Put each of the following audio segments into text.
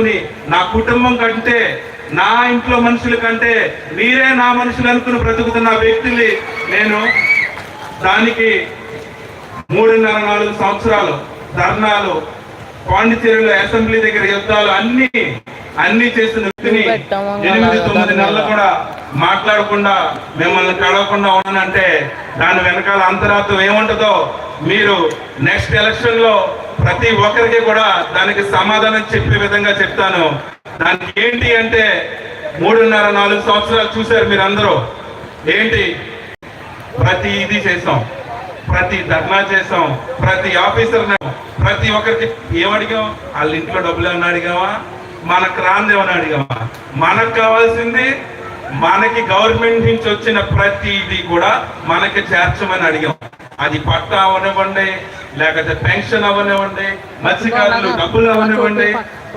అనుకుని నా కుటుంబం కంటే నా ఇంట్లో మనుషుల కంటే మీరే నా మనుషులు అనుకుని బ్రతుకుతున్న వ్యక్తిని నేను దానికి మూడున్నర నాలుగు సంవత్సరాలు ధర్నాలు పాండిచేరిలో అసెంబ్లీ దగ్గర యుద్ధాలు అన్ని అన్ని చేసిన వ్యక్తిని ఎనిమిది తొమ్మిది నెలలు కూడా మాట్లాడకుండా మిమ్మల్ని కలవకుండా ఉన్నానంటే దాని వెనకాల అంతరార్థం ఏముంటుందో మీరు నెక్స్ట్ ఎలక్షన్లో ప్రతి ఒక్కరికి కూడా దానికి సమాధానం చెప్పే విధంగా చెప్తాను. దానికి ఏంటి అంటే మూడున్నర నాలుగు సంవత్సరాలు చూశారు మీరు అందరూ ఏంటి? ప్రతి ఇది చేసాం. ప్రతి ధర్నా చేసాం. ప్రతి ఆఫీసర్ ప్రతి ఒక్కరికి ఏమడిగాం వాళ్ళ ఇంట్లో డబ్బులు ఏమన్నా అడిగావా? మనకు రాంది ఏమన్నా అడిగావా? మనకు కావాల్సింది మనకి గవర్నమెంట్ నుంచి వచ్చిన ప్రతి ఇది కూడా మనకి చేర్చమని అడిగాం. అది పట్టా అవనివ్వండి లేకపోతే పెన్షన్ అవనివ్వండి మత్స్యకారులు డబ్బులు అవనివ్వండి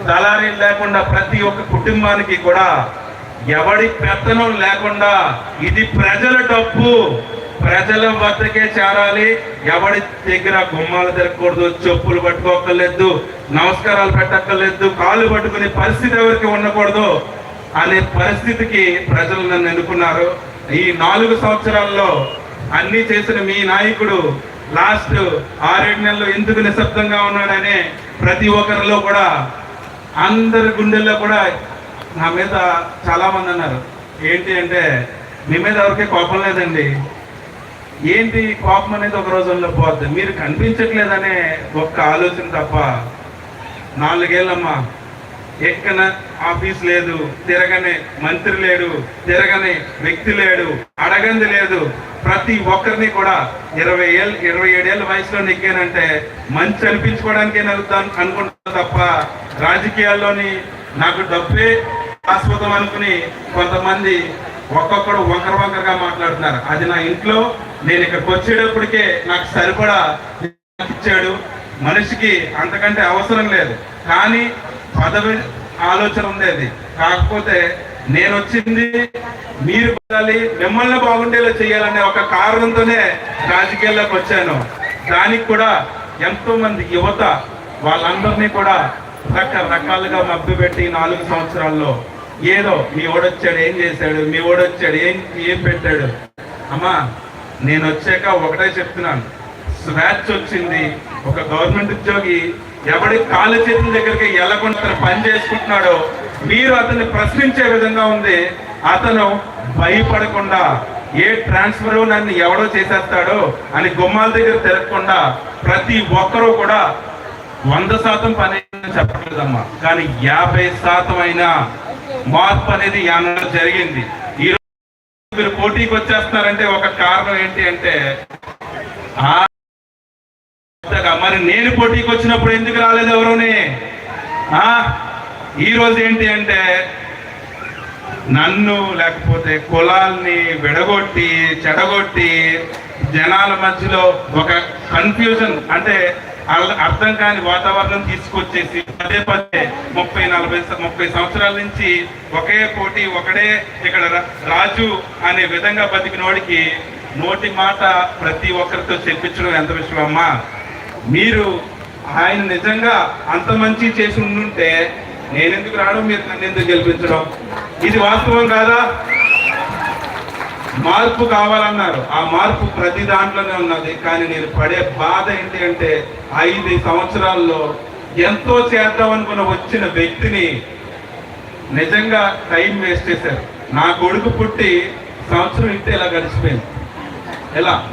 దళారీలు లేకుండా ప్రతి ఒక్క కుటుంబానికి కూడా ఎవడి పెత్తనం లేకుండా ఇది ప్రజల డబ్బు. ప్రజల వద్దకే చేరాలి. ఎవడి దగ్గర గుమ్మాలు తిరగకూడదు చెప్పులు పట్టుకోకర్లేదు నమస్కారాలు పెట్టక్కర్లేదు కాళ్ళు పట్టుకునే పరిస్థితి ఎవరికి ఉండకూడదు అనే పరిస్థితికి ప్రజలు నన్ను ఎన్నుకున్నారు. ఈ నాలుగు సంవత్సరాల్లో అన్ని చేసిన మీ నాయకుడు లాస్ట్ ఆరేడు నెలలు ఎందుకు నిశ్శబ్దంగా ఉన్నాడనే ప్రతి ఒక్కరిలో కూడా అందరి గుండెల్లో కూడా నా మీద చాలా మంది అన్నారు. ఏంటి అంటే మీ మీద ఎవరికే కోపం లేదండి. ఏంటి కోపం అనేది ఒక రోజుల్లో పోద్ది? మీరు కనిపించట్లేదనే ఒక్క ఆలోచన తప్ప నాలుగేళ్ళమ్మా ఎక్కన ఆఫీస్ లేదు తిరగని మంత్రి లేడు తిరగని వ్యక్తి లేడు అడగంది లేదు ప్రతి ఒక్కరిని కూడా ఇరవై ఏళ్ళు ఇరవై ఏడేళ్ళ వయసులో నెక్కానంటే మంచి అనిపించుకోవడానికే నలుగుతాను అనుకుంటా తప్ప రాజకీయాల్లోని నాకు డబ్బే శాశ్వతం అనుకుని కొంతమంది ఒక్కొక్కడు వంకర వంకరగా మాట్లాడుతున్నారు. అది నా ఇంట్లో నేను ఇక్కడికి వచ్చేటప్పటికే నాకు సరిపడా ఇచ్చాడు. మనిషికి అంతకంటే అవసరం లేదు. కానీ పదవి ఆలోచన ఉండేది కాకపోతే నేను వచ్చింది మీరు పొందాలి మిమ్మల్ని బాగుండేలా చేయాలనే ఒక కారణంతోనే రాజకీయాల్లోకి వచ్చాను. దానికి కూడా ఎంతో మంది యువత వాళ్ళందరినీ కూడా రకరకాలుగా మభ్యపెట్టి నాలుగు సంవత్సరాల్లో ఏదో మీ ఓడొచ్చాడు ఏం చేశాడు మీ ఓడొచ్చాడు ఏం ఏం పెట్టాడు. అమ్మా నేను వచ్చాక ఒకటే చెప్తున్నాను. స్వేచ్ఛ వచ్చింది. ఒక గవర్నమెంట్ ఉద్యోగి ఎవడి కాలు చేతుల దగ్గరికి ఎలా పని చేసుకుంటున్నాడో మీరు అతన్ని ప్రశ్నించే విధంగా ఉంది. అతను భయపడకుండా ఏ ట్రాన్స్ఫర్ నన్ను ఎవడో చేసేస్తాడో అని గుమ్మాల దగ్గర తిరగకుండా ప్రతి ఒక్కరూ కూడా వంద శాతం పని చెప్పలేదమ్మా. చెప్పట్లేదమ్మా కానీ యాభై శాతం అయినా మార్పు అనేది యానంలో జరిగింది. ఈ రోజు మీరు పోటీకి వచ్చేస్తున్నారంటే ఒక కారణం ఏంటి అంటే మరి నేను పోటీకి వచ్చినప్పుడు ఎందుకు రాలేదు ఎవరుని? ఆ? ఈ రోజు ఏంటి అంటే నన్ను లేకపోతే కులాల్ని విడగొట్టి చెడగొట్టి జనాల మధ్యలో ఒక కన్ఫ్యూజన్ అంటే అర్థం కాని వాతావరణం తీసుకొచ్చేసి పదే పదే ముప్పై నలభై ముప్పై సంవత్సరాల నుంచి ఒకే పోటీ ఒకడే ఇక్కడ రా- రాజు అనే విధంగా బతికినోడికి నోటి మాట ప్రతి ఒక్కరితో చెప్పించడం ఎంత విషయం అమ్మా? మీరు ఆయన నిజంగా అంత మంచి చేసి ఉండుంటే నేనెందుకు రావడం మీరు నన్ను ఎందుకు గెలిపించడం? ఇది వాస్తవం కాదా? మార్పు కావాలన్నారు. ఆ మార్పు ప్రతి దాంట్లోనే ఉన్నది. కానీ నేను పడే బాధ ఏంటి అంటే ఐదు సంవత్సరాల్లో ఎంతో చేద్దాం అనుకున్న వచ్చిన వ్యక్తిని నిజంగా టైం వేస్ట్ చేశారు. నా కొడుకు పుట్టి సంవత్సరం ఇంటే ఇలా గడిచిపోయింది. ఎలా?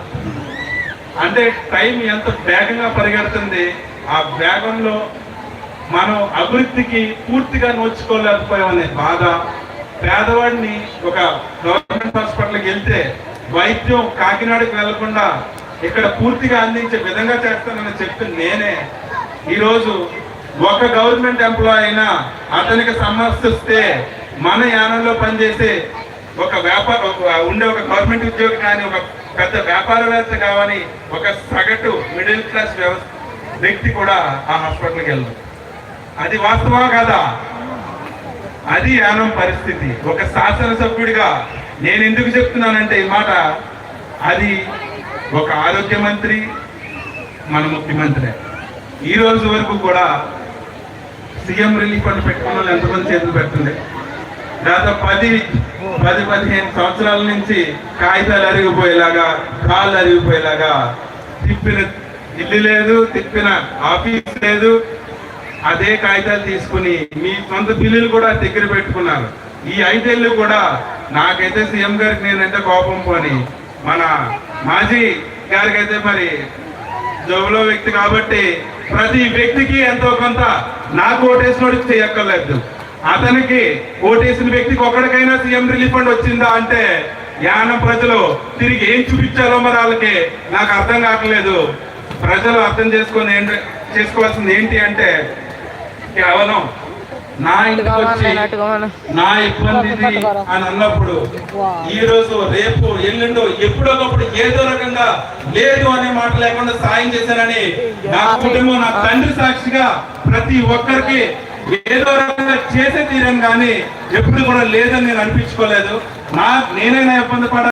అంటే టైం ఎంత వేగంగా పరిగెడుతుంది? ఆ వేగంలో మనం అభివృద్ధికి పూర్తిగా నోచుకోలేకపోయామనే బాధ పేదవాడిని ఒక గవర్నమెంట్ హాస్పిటల్కి వెళ్తే వైద్యం కాకినాడకి వెళ్ళకుండా ఇక్కడ పూర్తిగా అందించే విధంగా చేస్తానని చెప్తే నేనే. ఈరోజు ఒక గవర్నమెంట్ ఎంప్లాయ్ అయినా అతనికి సమస్య వస్తే మన యానంలో పనిచేసే ఒక వ్యాపార ఉండే ఒక గవర్నమెంట్ ఉద్యోగి కానీ ఒక పెద్ద వ్యాపారవేత్త కావని ఒక సగటు మిడిల్ క్లాస్ వ్యవస్థ వ్యక్తి కూడా ఆ హాస్పిటల్కి వెళ్ళదు. అది వాస్తవా కదా? అది యానం పరిస్థితి. ఒక శాసనసభ్యుడిగా నేను ఎందుకు చెప్తున్నానంటే ఈ మాట అది ఒక ఆరోగ్య మంత్రి మన ముఖ్యమంత్రి. ఈ రోజు వరకు కూడా సీఎం రిలీఫ్ ఫండ్ పెట్టుకున్న వాళ్ళు ఎంతమంది చేతులు పెట్టండి గత పది పది పదిహేను సంవత్సరాల నుంచి కాగితాలు అరిగిపోయేలాగా కాళ్ళు అరిగిపోయేలాగా తిప్పిన ఇల్లు లేదు తిప్పిన ఆఫీస్ లేదు అదే కాగితాలు తీసుకుని మీ సొంత బిల్లులు కూడా దగ్గర పెట్టుకున్నారు. ఈ ఐదేళ్ళు కూడా నాకైతే సీఎం గారికి నేనంటే కోపం పోని. మన మాజీ గారికైతే మరి జోబులో వ్యక్తి కాబట్టి ప్రతి వ్యక్తికి ఎంతో కొంత నాకు ఓటేసినోడికి చేయక్కర్లేదు. అతనికి ఓటేసిన వ్యక్తికి ఒక్కడికైనా సీఎం రిలీఫ్ ఫండ్ వచ్చిందా అంటే యానం ప్రజలు తిరిగి ఏం చూపించాలో మరి వాళ్ళకి నాకు అర్థం కావట్లేదు. ప్రజలు అర్థం చేసుకొని ఏంటి చేసుకోవాల్సింది ఏంటి అంటే కేవలం నా ఇంటికి వచ్చి నా ఇబ్బంది అని అన్నప్పుడు ఈ రోజు రేపు ఎల్లుండో ఎప్పుడో ఒకప్పుడు ఏదో రకంగా లేదు అనే మాట లేకుండా సాయం చేశానని నా కుటుంబం నా తండ్రి సాక్షిగా ప్రతి ఒక్కరికి ఏదో రకంగా చేసే తీరం కానీ ఎప్పుడు కూడా లేదని నేను అనిపించుకోలేదు. నా నేనైనా ఇబ్బంది పడ